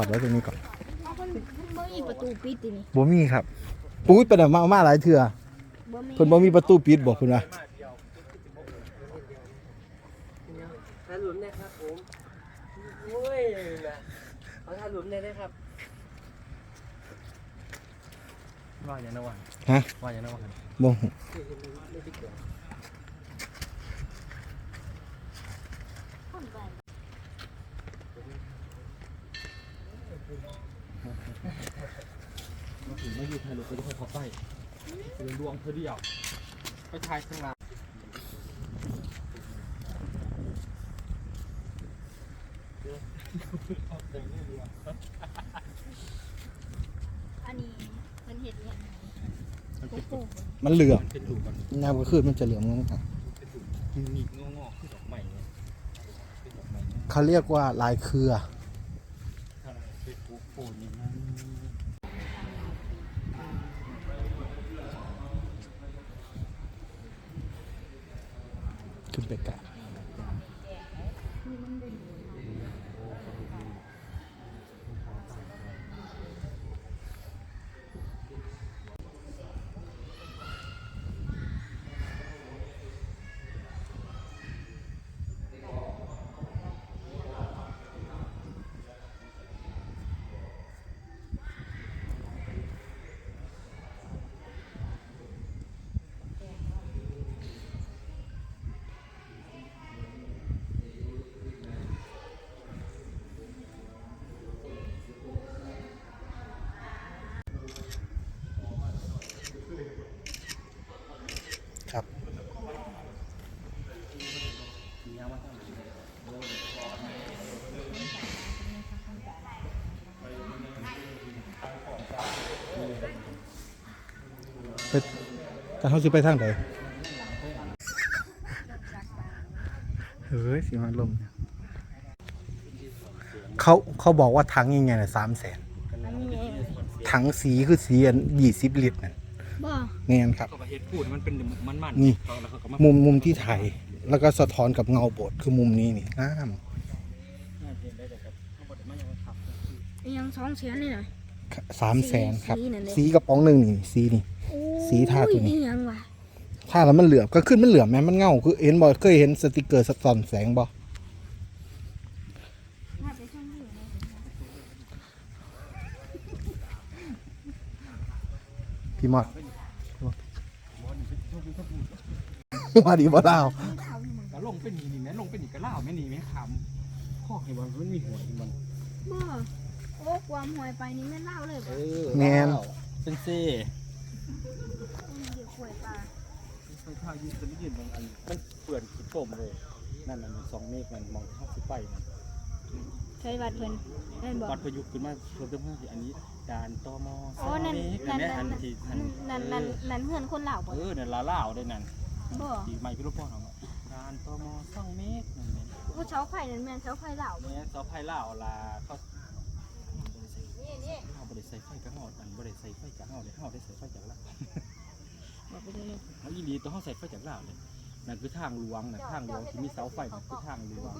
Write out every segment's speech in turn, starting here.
อดไว้ตรงนี้ก่อนเอาคนบ่มีประตูปิดตินี่บ่มีครับปุ้ยเป็นอะมามาหลายเทื่อบ่มีเพิ่นบ่มีประตูปิดบอกเพิ่นว่าถ่ายหลุมได้ครับผมโอ้ยนะเอาถ่ายหลุมได้ได้ครับว่าอย่างนั้นว่าฮะว่าอย่างนั้นว่าบ่ฮู้ คนไป มาถึงไม่ยืนถ่ายรูปไปด้วยเขาไปเป็นดวงเธอเดียวไปถ่ายข้างหลังอันนี้เพิ่นเฮ็ดอิหยังมันเป็นโอ้มันเหลืองนเป็นหลุมมันยามกลางคืนมันจะเหลืองงงค่ะมีงอขึ้นดอกใหม่เนี่ยเป็นดอกใหม่เนี่ยเขาเรียกว่าลายเครือ ขึ้นไปกะครับ ไปแต่เขาสิไปทางไหนเฮ้ยสิมาลมเนี่ยเขาเขาบอกว่าถังยังไงน่ะสามแสนอันนี้เองถังสีคือสีอันยี่สิบลิตรนั่นบ่เงี้ยครับก็มาเฮ็ดพูดมันเป็นมันมันนี่เขาแล้วเขาก็มามุมมุมที่ถ่ายแล้วก็สะท้อนกับเงาโบสถ์คือมุมนี้นี่งามเห็นได้เลยครับเขาบอกมายังขับอิหยังสองแสนนี่น่ะสามแสนครับสีนั่นเองสีกระป๋องหนึ่งนี่สีนี่โอ้ สีทาตัวนี้อีหยังวะถ้าแล้วมันเหลือบก็ขึ้นมันเหลือบแม้มันเงาคือเห็นบ่เคยเห็นสติกเกอร์สะท้อนแสงบ่น่าไปช่างอยู่นะพี่มอดมาดีบ่เล่าก็ลงเป็นหนีนี่แม่ลงเป็นหนีก็ล่าวแม่หนีแม่คำข้อให้บอลมันมีหัวที่มันบ่โอ้ความหวยไปนี่แม่นเล่าเลยบ่แมนเป็นเซ่ เดี๋ยวหวยปลาไฟฟ้ายืนจะไม่ยืนบางอันมันเปื่อนขี้ต้มเลย นั่นน่ะมันสองเมฆมันมองเข้าสิไปมันใช้วัดเพิ่นแม่นบ่วัดประยุกต์ขึ้นมาเพิ่มเติมขึ้นอันนี้ด่านตมสโอ้องนั่นเมฆนั่นแม่นั่อันนที่อันนั่นนั่นนั่นเฮือนคนลาวบ่เออเนี่ยลาล่าวได้นั่นบ่ที่ไม่พี่ลูกพ่อของด่านตมสองเมฆนั่นแหละผู้เช้าไข่นั่นแม่นเช้าไข่ลาวบ่เนี่ยเสาไฟล่าวลาเขานี่นี่เขาบริใส่ไฟกระหอดอันบริใส่ไฟจากเฮาได้เฮาได้ใส่ไฟจากลาว บอกไปเลยเขายินดีต้องเขาใส่ไฟจากลาวเลยนั่นคือทางหลวงนะทางหลวงที่มีเสาไฟนั่นคือทางหลวง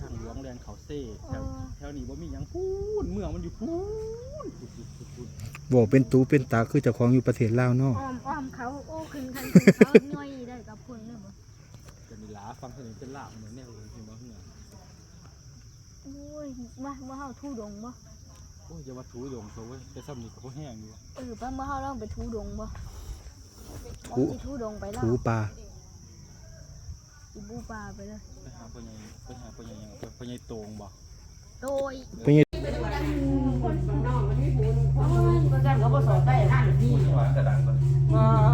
ทางหลวงแลนเขาเซ่แถวแถวนี้ว่ามีหยังพูนเมืองมันอยู่พูนพูนพูนพูนพูนบอกเป็นตูเป็นตาคือเจ้าของอยู่ประเทศลาวเนาะอ้อมอ้อมเขาโอ้ขึ้นคันขึ้นเขาย่อยได้กับพุ่นเลยบ่จะมีหลาฟังเสนอเป็นลาวเหมือนแนวอื่นที่มาเหือโอ้ยว่าว่าเฮาทูดงบ่โอ้ยจะว่าถูดงโซ่เว้ยแต่ซ้ำนี่ก็พอแห้งอยู่เออป้าบ่เฮาลองไปทูดงบ่ ทูสิทูดงไปแล้วหูปลาอีบูปลาไปเลยไปหาพ่อใหญ่ไปหาพ่อใหญ่ยังพ่อใหญ่โตงบ่โดยเป็นไงมัน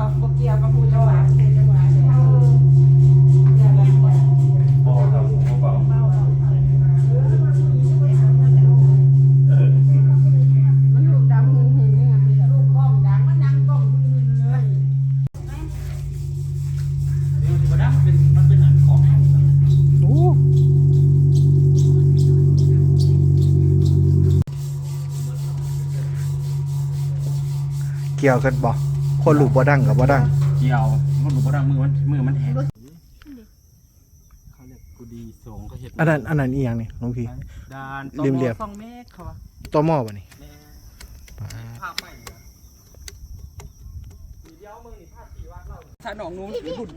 เกี่ยวกันบ่คนลูกบ่ดังกับบ่ดังเกี่ยวมันหนูบ่ดังมือมันมือมันแห้งเขาเรียกกูดีสงก็เห็ดอันนั้นอันนั้นอีหยังนี่หลวงพี่ด่านเรียบเรียบ สองเมตรเขาว่าตอหม้อป่ะนี่แม่ภาพใหม่เหรอมีเดียวมึงนี่ภาพสี่วัดเราถ้าหนองนู้นหรือบุญ